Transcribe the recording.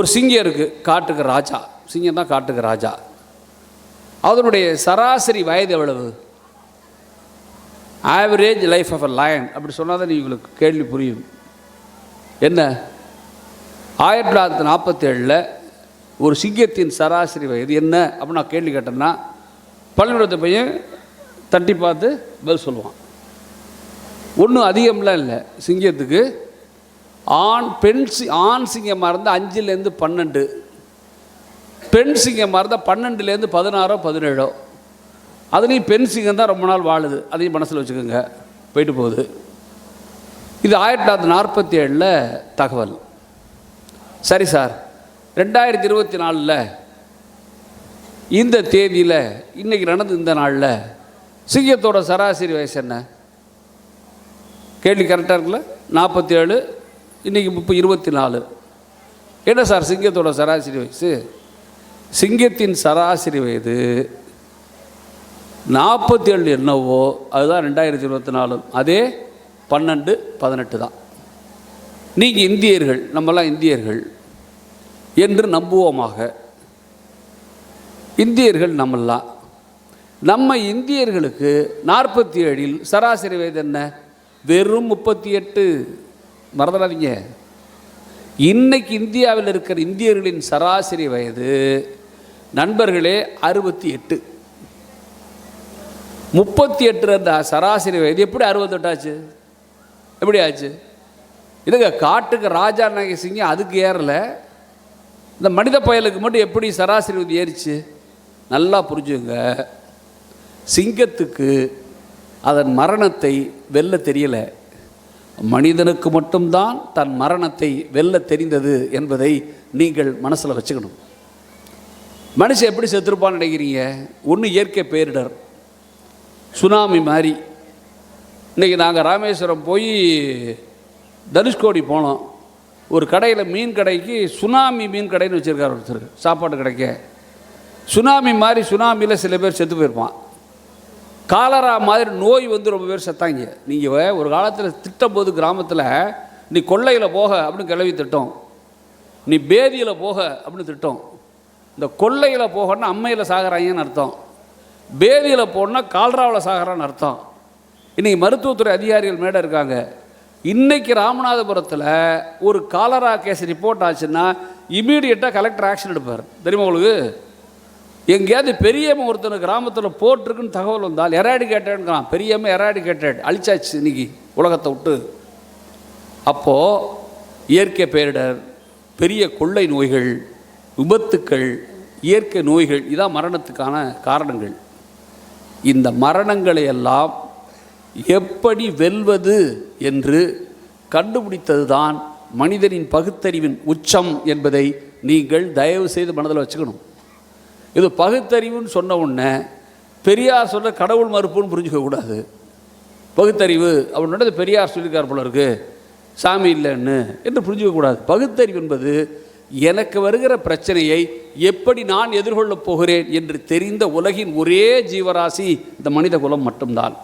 ஒரு சிங்கம் இருக்குது காட்டுக்கு ராஜா. சிங்கம் தான் காட்டுக்கு ராஜா. அதனுடைய சராசரி வயது எவ்வளவு? Average life of a lion அப்படி சொன்னால் தான் உங்களுக்கு கேள்வி புரியும். என்ன? ஆயிரத்தி தொள்ளாயிரத்தி நாற்பத்தேழில் ஒரு சிங்கத்தின் சராசரி வயது என்ன? அப்படின்னு நான் கேள்வி கேட்டேன்னா பள்ளிக்கூடத்தை பையன் தட்டி பார்த்து பதில் சொல்லுவான். ஒன்றும் அதிகம்லாம் இல்லை. சிங்கத்துக்கு ஆண் பெண் சி ஆண் சிங்கமாக இருந்தால் அஞ்சுலேருந்து பன்னெண்டு. பெண் சிங்கமாக இருந்தால் பன்னெண்டுலேருந்து பதினாறோ பதினேழோ. அதுலேயும் பெண் சிங்கம் தான் ரொம்ப நாள் வாழுது. அதையும் மனசில் வச்சுக்கோங்க. போயிட்டு போகுது. இது ஆயிரத்தி தொள்ளாயிரத்தி நாற்பத்தி ஏழில் தகவல். சரி சார். ரெண்டாயிரத்தி இருபத்தி நாலில் இந்த தேதியில் இன்றைக்கி நடந்த இந்த நாளில் சிங்கத்தோட சராசரி வயசு என்ன? கேள்வி கரெக்டாக இருக்குல்ல? நாற்பத்தி ஏழு இன்றைக்கி முப்பது இருபத்தி நாலு என்ன சார் சிங்கத்தோட சராசரி வயசு? சிங்கத்தின் சராசரி வயது நாற்பத்தி ஏழு என்னவோ அதுதான் ரெண்டாயிரத்தி இருபத்தி நாலு அதே பன்னெண்டு பதினெட்டு தான். நீங்கள் இந்தியர்கள் நம்மலாம் இந்தியர்கள் என்று நம்புவோமாக. இந்தியர்கள் நம்மெல்லாம். நம்ம இந்தியர்களுக்கு நாற்பத்தி ஏழில் சராசரி வயது என்ன? வெறும் முப்பத்தி எட்டு மறந்துடாதீங்க. இன்னைக்கு இந்தியாவில் இருக்கிற இந்தியர்களின் சராசரி வயது நண்பர்களே அறுபத்தி எட்டு. முப்பத்தி எட்டு இருந்த சராசரி வயது. எப்படி அறுபத்தெட்டாச்சு? எப்படி ஆச்சு? இதுங்க காட்டுக்கு ராஜா நாயக சிங்கம் அதுக்கு ஏறலை. இந்த மனித பயலுக்கு மட்டும் எப்படி சராசரி வயது ஏறிச்சு? நல்லா புரிஞ்சுங்க. சிங்கத்துக்கு அதன் மரணத்தை வெல்ல தெரியலை. மனிதனுக்கு மட்டும்தான் தன் மரணத்தை வெல்ல தெரிந்தது என்பதை நீங்கள் மனசில் வச்சுக்கணும். மனுஷன் எப்படி செத்துருப்பான்னு நினைக்கிறீங்க? ஒன்று இயற்கை பேரிடர். சுனாமி மாதிரி. இன்றைக்கி நாங்கள் ராமேஸ்வரம் போய் தனுஷ்கோடி போனோம். ஒரு கடையில் மீன் கடைக்கு சுனாமி மீன் கடைன்னு வச்சுருக்காரு ஒருத்தர். சாப்பாடு கிடைக்க. சுனாமி மாதிரி சுனாமியில் சில பேர் செத்து போயிருப்பான். காலரா மாதிரி நோய் வந்து ரொம்ப பேர் செத்தாங்க. நீங்கள் ஒரு காலத்தில் திட்டம் போது கிராமத்தில் நீ கொள்ளையில் போக அப்படின்னு கிளவி திட்டம். நீ பேதியில் போக அப்படின்னு திட்டம். இந்த கொள்ளையில் போகன்னா அம்மையில் சாகிறாங்கன்னு அர்த்தம். பேதியில் போனால் கால்ராவில் சாகிறான்னு அர்த்தம். இன்றைக்கி மருத்துவத்துறை அதிகாரிகள் மேடம் இருக்காங்க. இன்னைக்கு ராமநாதபுரத்தில் ஒரு காலரா கேஸ் ரிப்போர்ட் ஆச்சுன்னா இமீடியட்டாக கலெக்டர் ஆக்ஷன் எடுப்பார். தெரியுமா உங்களுக்கு? எங்கேயாவது பெரியம்மா ஒருத்தன் கிராமத்தில் போட்டிருக்குன்னு தகவல் வந்தால் எராடிகேட்டட்ங்கிறான் பெரியம்மா எராடிகேட்டட் அழிச்சாச்சு இன்னைக்கு உலகத்தை விட்டு. அப்போது இயற்கை பேரிடர் பெரிய கொள்ளை நோய்கள் விபத்துக்கள் இயற்கை நோய்கள் இதான் மரணத்துக்கான காரணங்கள். இந்த மரணங்களை எல்லாம் எப்படி வெல்வது என்று கண்டுபிடித்தது தான் மனிதனின் பகுத்தறிவின் உச்சம் என்பதை நீங்கள் தயவு செய்து மனதில் வச்சுக்கணும். இது பகுத்தறிவுன்னு சொன்ன உடனே பெரியார் சொல்ல கடவுள் மறுப்புன்னு புரிஞ்சுக்கக்கூடாது பகுத்தறிவு அப்படின்னா இது பெரியார் சொல்லியிருக்கார் போல இருக்கு. சாமி இல்லைன்னு என்று புரிஞ்சுக்க கூடாது. பகுத்தறிவு என்பது எனக்கு வருகிற பிரச்சனையை எப்படி நான் எதிர்கொள்ளப் போகிறேன் என்று தெரிந்த உலகின் ஒரே ஜீவராசி இந்த மனித குலம் மட்டும்தான்.